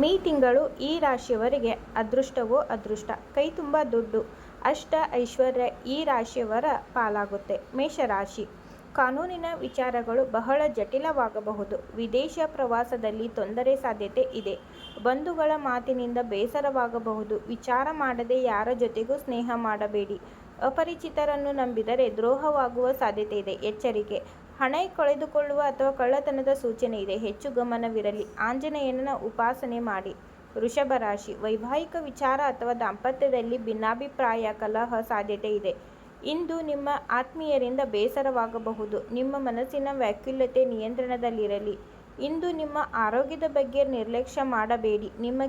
Me ತಿಂಗಳು ಈ ರಾಶಿಯವರಿಗೆ ಅದೃಷ್ಟವೋ ಅದೃಷ್ಟ. ಕೈ ತುಂಬ ದುಡ್ಡು. ಅಷ್ಟ ಐಶ್ವರ್ಯ ಈ ರಾಶಿಯವರ ಪಾಲಾಗುತ್ತೆ. ಮೇಷರಾಶಿ. ಕಾನೂನಿನ ವಿಚಾರಗಳು ಬಹಳ ಜಟಿಲವಾಗಬಹುದು. ವಿದೇಶ ಪ್ರವಾಸದಲ್ಲಿ ತೊಂದರೆ ಸಾಧ್ಯತೆ ಇದೆ. ಬಂಧುಗಳ ಮಾತಿನಿಂದ ಬೇಸರವಾಗಬಹುದು. ವಿಚಾರ ಮಾಡದೆ ಯಾರ ಜೊತೆಗೂ ಸ್ನೇಹ ಮಾಡಬೇಡಿ. ಅಪರಿಚಿತರನ್ನು ನಂಬಿದರೆ ದ್ರೋಹವಾಗುವ ಸಾಧ್ಯತೆ ಇದೆ. ಎಚ್ಚರಿಕೆ. ಹಣ ಕಳೆದುಕೊಳ್ಳುವ ಅಥವಾ ಕಳ್ಳತನದ ಸೂಚನೆ ಇದೆ. ಹೆಚ್ಚು ಗಮನವಿರಲಿ. ಆಂಜನೇಯನ ಉಪಾಸನೆ ಮಾಡಿ. ವೃಷಭ ರಾಶಿ. ವೈವಾಹಿಕ ವಿಚಾರ ಅಥವಾ ದಾಂಪತ್ಯದಲ್ಲಿ ಭಿನ್ನಾಭಿಪ್ರಾಯ, ಕಲಹ ಸಾಧ್ಯತೆ ಇದೆ. ಇಂದು ನಿಮ್ಮ ಆತ್ಮೀಯರಿಂದ ಬೇಸರವಾಗಬಹುದು. ನಿಮ್ಮ ಮನಸ್ಸಿನ ವ್ಯಾಕುಲತೆ ನಿಯಂತ್ರಣದಲ್ಲಿರಲಿ. ಇಂದು ನಿಮ್ಮ ಆರೋಗ್ಯದ ಬಗ್ಗೆ ನಿರ್ಲಕ್ಷ್ಯ ಮಾಡಬೇಡಿ. ನಿಮ್ಮ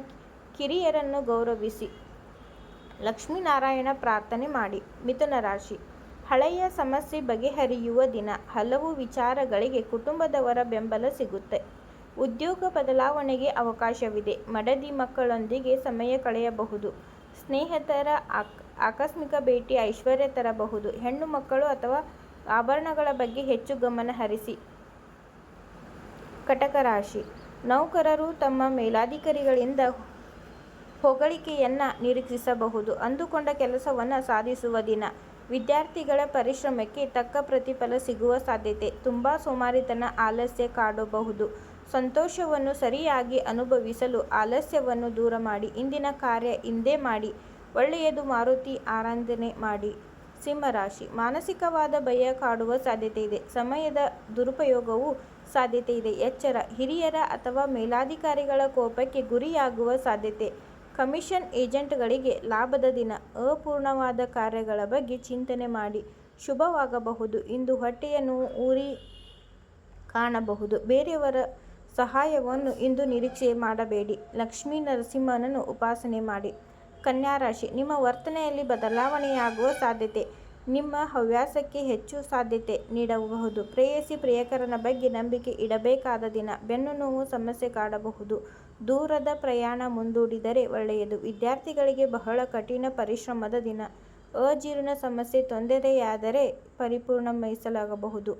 ಕಿರಿಯರನ್ನು ಗೌರವಿಸಿ. ಲಕ್ಷ್ಮೀನಾರಾಯಣ ಪ್ರಾರ್ಥನೆ ಮಾಡಿ. ಮಿಥುನ ರಾಶಿ. ಹಳೆಯ ಸಮಸ್ಯೆ ಬಗೆಹರಿಯುವ ದಿನ. ಹಲವು ವಿಚಾರಗಳಿಗೆ ಕುಟುಂಬದವರ ಬೆಂಬಲ ಸಿಗುತ್ತೆ. ಉದ್ಯೋಗ ಬದಲಾವಣೆಗೆ ಅವಕಾಶವಿದೆ. ಮಡದಿ ಮಕ್ಕಳೊಂದಿಗೆ ಸಮಯ ಕಳೆಯಬಹುದು. ಸ್ನೇಹಿತರ ಆಕ್, ಆಕಸ್ಮಿಕ ಭೇಟಿ ಐಶ್ವರ್ಯ ತರಬಹುದು. ಹೆಣ್ಣು ಮಕ್ಕಳು ಅಥವಾ ಆಭರಣಗಳ ಬಗ್ಗೆ ಹೆಚ್ಚು ಗಮನ ಹರಿಸಿ. ಕಟಕ ರಾಶಿ. ನೌಕರರು ತಮ್ಮ ಮೇಲಾಧಿಕಾರಿಗಳಿಂದ ಹೊಗಳಿಕೆಯನ್ನ ನಿರೀಕ್ಷಿಸಬಹುದು. ಅಂದುಕೊಂಡ ಕೆಲಸವನ್ನು ಸಾಧಿಸುವ ದಿನ. ವಿದ್ಯಾರ್ಥಿಗಳ ಪರಿಶ್ರಮಕ್ಕೆ ತಕ್ಕ ಪ್ರತಿಫಲ ಸಿಗುವ ಸಾಧ್ಯತೆ. ತುಂಬ ಸೋಮಾರಿತನ, ಆಲಸ್ಯ ಕಾಡಬಹುದು. ಸಂತೋಷವನ್ನು ಸರಿಯಾಗಿ ಅನುಭವಿಸಲು ಆಲಸ್ಯವನ್ನು ದೂರ ಮಾಡಿ, ಇಂದಿನ ಕಾರ್ಯ ಇಂದೇ ಮಾಡಿ, ಒಳ್ಳೆಯದು ಮಾರುತಿ ಆರಾಧನೆ ಮಾಡಿ. ಸಿಂಹರಾಶಿ, ಮಾನಸಿಕವಾದ ಭಯ ಕಾಡುವ ಸಾಧ್ಯತೆ ಇದೆ. ಸಮಯದ ದುರುಪಯೋಗವು ಸಾಧ್ಯತೆ ಇದೆ. ಎಚ್ಚರ, ಹಿರಿಯರ ಅಥವಾ ಮೇಲಾಧಿಕಾರಿಗಳ ಕೋಪಕ್ಕೆ ಗುರಿಯಾಗುವ ಸಾಧ್ಯತೆ. ಕಮಿಷನ್ ಏಜೆಂಟ್ಗಳಿಗೆ ಲಾಭದ ದಿನ ಅಪೂರ್ಣವಾದ ಕಾರ್ಯಗಳ ಬಗ್ಗೆ ಚಿಂತನೆ ಮಾಡಿ ಶುಭವಾಗಬಹುದು. ಇಂದು ಹೊಟ್ಟೆಯ ನೋವು ಊರಿ ಕಾಣಬಹುದು. ಬೇರೆಯವರ ಸಹಾಯವನ್ನು ಇಂದು ನಿರೀಕ್ಷೆ ಮಾಡಬೇಡಿ. ಲಕ್ಷ್ಮೀ ನರಸಿಂಹನನ್ನು ಉಪಾಸನೆ ಮಾಡಿ. ಕನ್ಯಾ ರಾಶಿ, ನಿಮ್ಮ ವರ್ತನೆಯಲ್ಲಿ ಬದಲಾವಣೆಯಾಗುವ ಸಾಧ್ಯತೆ, ನಿಮ್ಮ ಹವ್ಯಾಸಕ್ಕೆ ಹೆಚ್ಚು ಸಾಧ್ಯತೆ ನೀಡಬಹುದು. ಪ್ರೇಯಸಿ ಪ್ರಿಯಕರನ ಬಗ್ಗೆ ನಂಬಿಕೆ ಇಡಬೇಕಾದ ದಿನ ಬೆನ್ನು ನೋವು ಸಮಸ್ಯೆ ಕಾಡಬಹುದು. ದೂರದ ಪ್ರಯಾಣ ಮುಂದೂಡಿದರೆ ಒಳ್ಳೆಯದು. ವಿದ್ಯಾರ್ಥಿಗಳಿಗೆ ಬಹಳ ಕಠಿಣ ಪರಿಶ್ರಮದ ದಿನ. ಅಜೀರ್ಣ ಸಮಸ್ಯೆ ತೊಂದರೆಯಾದರೆ ಪರಿಪೂರ್ಣ ಪರಿಪೂರ್ಣಗೊಳಿಸಲಾಗಬಹುದು.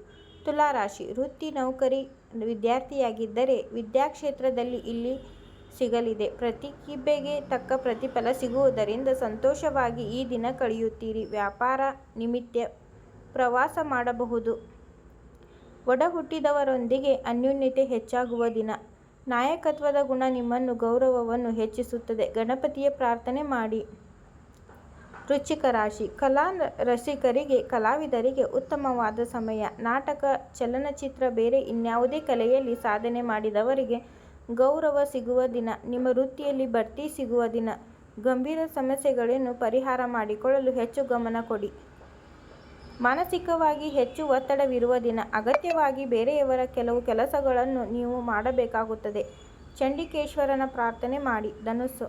ತುಲಾರಾಶಿ. ವೃತ್ತಿ ನೌಕರಿ ವಿದ್ಯಾರ್ಥಿಯಾಗಿದ್ದರೆ ವಿದ್ಯಾಕ್ಷೇತ್ರದಲ್ಲಿ ಇಲ್ಲಿ ಸಿಗಲಿದೆ. ಪ್ರತಿಭೆಗೆ ತಕ್ಕ ಪ್ರತಿಫಲ ಸಿಗುವುದರಿಂದ ಸಂತೋಷವಾಗಿ ಈ ದಿನ ಕಳೆಯುತ್ತೀರಿ. ವ್ಯಾಪಾರ ನಿಮಿತ್ತ ಪ್ರವಾಸ ಮಾಡಬಹುದು. ಒಡಹುಟ್ಟಿದವರೊಂದಿಗೆ ಅನ್ಯೋನ್ಯತೆ ಹೆಚ್ಚಾಗುವ ದಿನ. ನಾಯಕತ್ವದ ಗುಣ ನಿಮ್ಮನ್ನು ಗೌರವವನ್ನು ಹೆಚ್ಚಿಸುತ್ತದೆ. ಗಣಪತಿಯ ಪ್ರಾರ್ಥನೆ ಮಾಡಿ. ವೃಶ್ಚಿಕ ರಾಶಿ. ಕಲಾ ರಸಿಕರಿಗೆ, ಕಲಾವಿದರಿಗೆ ಉತ್ತಮವಾದ ಸಮಯ. ನಾಟಕ, ಚಲನಚಿತ್ರ ಬೇರೆ ಇನ್ಯಾವುದೇ ಕಲೆಯಲ್ಲಿ ಸಾಧನೆ ಮಾಡಿದವರಿಗೆ ಗೌರವ ಸಿಗುವ ದಿನ. ನಿಮ್ಮ ವೃತ್ತಿಯಲ್ಲಿ ಬಡ್ತಿ ಸಿಗುವ ದಿನ. ಗಂಭೀರ ಸಮಸ್ಯೆಗಳನ್ನು ಪರಿಹಾರ ಮಾಡಿಕೊಳ್ಳಲು ಹೆಚ್ಚು ಗಮನ ಕೊಡಿ. ಮಾನಸಿಕವಾಗಿ ಹೆಚ್ಚು ಒತ್ತಡವಿರುವ ದಿನ ಅಗತ್ಯವಾಗಿ ಬೇರೆಯವರ ಕೆಲವು ಕೆಲಸಗಳನ್ನು ನೀವು ಮಾಡಬೇಕಾಗುತ್ತದೆ. ಚಂಡಿಕೇಶ್ವರನ ಪ್ರಾರ್ಥನೆ ಮಾಡಿ. ಧನುಸ್ಸು.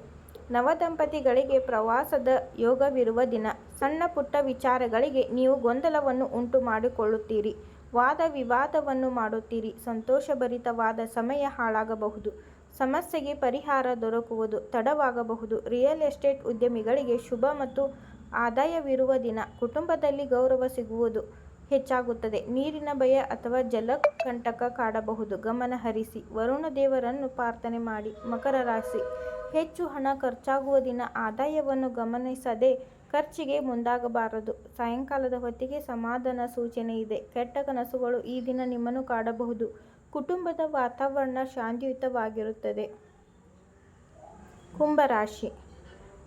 ನವದಂಪತಿಗಳಿಗೆ ಪ್ರವಾಸದ ಯೋಗವಿರುವ ದಿನ. ಸಣ್ಣ ಪುಟ್ಟ ವಿಚಾರಗಳಿಗೆ ನೀವು ಗೊಂದಲವನ್ನು ಉಂಟು ಮಾಡಿಕೊಳ್ಳುತ್ತೀರಿ ವಾದ ವಿವಾದವನ್ನು ಮಾಡುತ್ತೀರಿ. ಸಂತೋಷಭರಿತವಾದ ಸಮಯ ಹಾಳಾಗಬಹುದು. ಸಮಸ್ಯೆಗೆ ಪರಿಹಾರ ದೊರಕುವುದು ತಡವಾಗಬಹುದು. ರಿಯಲ್ ಎಸ್ಟೇಟ್ ಉದ್ಯಮಿಗಳಿಗೆ ಶುಭ ಮತ್ತು ಆದಾಯವಿರುವ ದಿನ ಕುಟುಂಬದಲ್ಲಿ ಗೌರವ ಸಿಗುವುದು ಹೆಚ್ಚಾಗುತ್ತದೆ. ನೀರಿನ ಭಯ ಅಥವಾ ಜಲ ಕಂಟಕ ಕಾಡಬಹುದು. ಗಮನ ಹರಿಸಿ, ವರುಣ ದೇವರನ್ನು ಪ್ರಾರ್ಥನೆ ಮಾಡಿ, ಮಕರ ರಾಶಿ. ಹೆಚ್ಚು ಹಣ ಖರ್ಚಾಗುವ ದಿನ ಆದಾಯವನ್ನು ಗಮನಿಸದೆ ಖರ್ಚಿಗೆ ಮುಂದಾಗಬಾರದು. ಸಾಯಂಕಾಲದ ಹೊತ್ತಿಗೆ ಸಮಾಧಾನ ಸೂಚನೆ ಇದೆ. ಕೆಟ್ಟ ಕನಸುಗಳು ಈ ದಿನ ನಿಮ್ಮನ್ನು ಕಾಡಬಹುದು. ಕುಟುಂಬದ ವಾತಾವರಣ ಶಾಂತಿಯುತವಾಗಿರುತ್ತದೆ. ಕುಂಭರಾಶಿ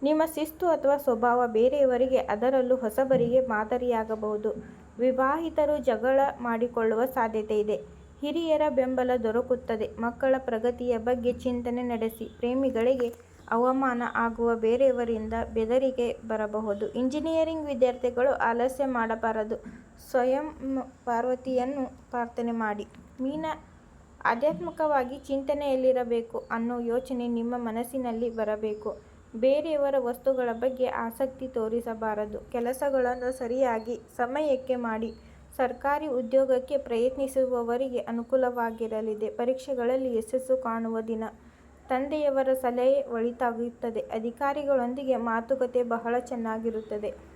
ನಿಮ್ಮ ಶಿಸ್ತು ಅಥವಾ ಸ್ವಭಾವ ಬೇರೆಯವರಿಗೆ ಅದರಲ್ಲೂ ಹೊಸಬರಿಗೆ ಮಾದರಿಯಾಗಬಹುದು. ವಿವಾಹಿತರು ಜಗಳ ಮಾಡಿಕೊಳ್ಳುವ ಸಾಧ್ಯತೆ ಇದೆ. ಹಿರಿಯರ ಬೆಂಬಲ ದೊರಕುತ್ತದೆ. ಮಕ್ಕಳ ಪ್ರಗತಿಯ ಬಗ್ಗೆ ಚಿಂತನೆ ನಡೆಸಿ. ಪ್ರೇಮಿಗಳಿಗೆ ಅವಮಾನ ಆಗುವ ಬೇರೆಯವರಿಂದ ಬೆದರಿಕೆ ಬರಬಹುದು. ಇಂಜಿನಿಯರಿಂಗ್ ವಿದ್ಯಾರ್ಥಿಗಳು ಆಲಸ್ಯ ಮಾಡಬಾರದು. ಸ್ವಯಂ ಪಾರ್ವತಿಯನ್ನು ಪ್ರಾರ್ಥನೆ ಮಾಡಿ. ಮೀನ, ಆಧ್ಯಾತ್ಮಿಕವಾಗಿ ಚಿಂತನೆಯಲ್ಲಿರಬೇಕು ಅನ್ನೋ ಯೋಚನೆ ನಿಮ್ಮ ಮನಸ್ಸಿನಲ್ಲಿ ಬರಬೇಕು. ಬೇರೆಯವರ ವಸ್ತುಗಳ ಬಗ್ಗೆ ಆಸಕ್ತಿ ತೋರಿಸಬಾರದು. ಕೆಲಸಗಳನ್ನು ಸರಿಯಾಗಿ ಸಮಯಕ್ಕೆ ಮಾಡಿ. ಸರ್ಕಾರಿ ಉದ್ಯೋಗಕ್ಕೆ ಪ್ರಯತ್ನಿಸುವವರಿಗೆ ಅನುಕೂಲವಾಗಿರಲಿದೆ. ಪರೀಕ್ಷೆಗಳಲ್ಲಿ ಯಶಸ್ಸು ಕಾಣುವ ದಿನ. ತಂದೆಯವರ ಸಲಹೆ ಒಳಿತಾಗುತ್ತದೆ. ಅಧಿಕಾರಿಗಳೊಂದಿಗೆ ಮಾತುಕತೆ ಬಹಳ ಚೆನ್ನಾಗಿರುತ್ತದೆ.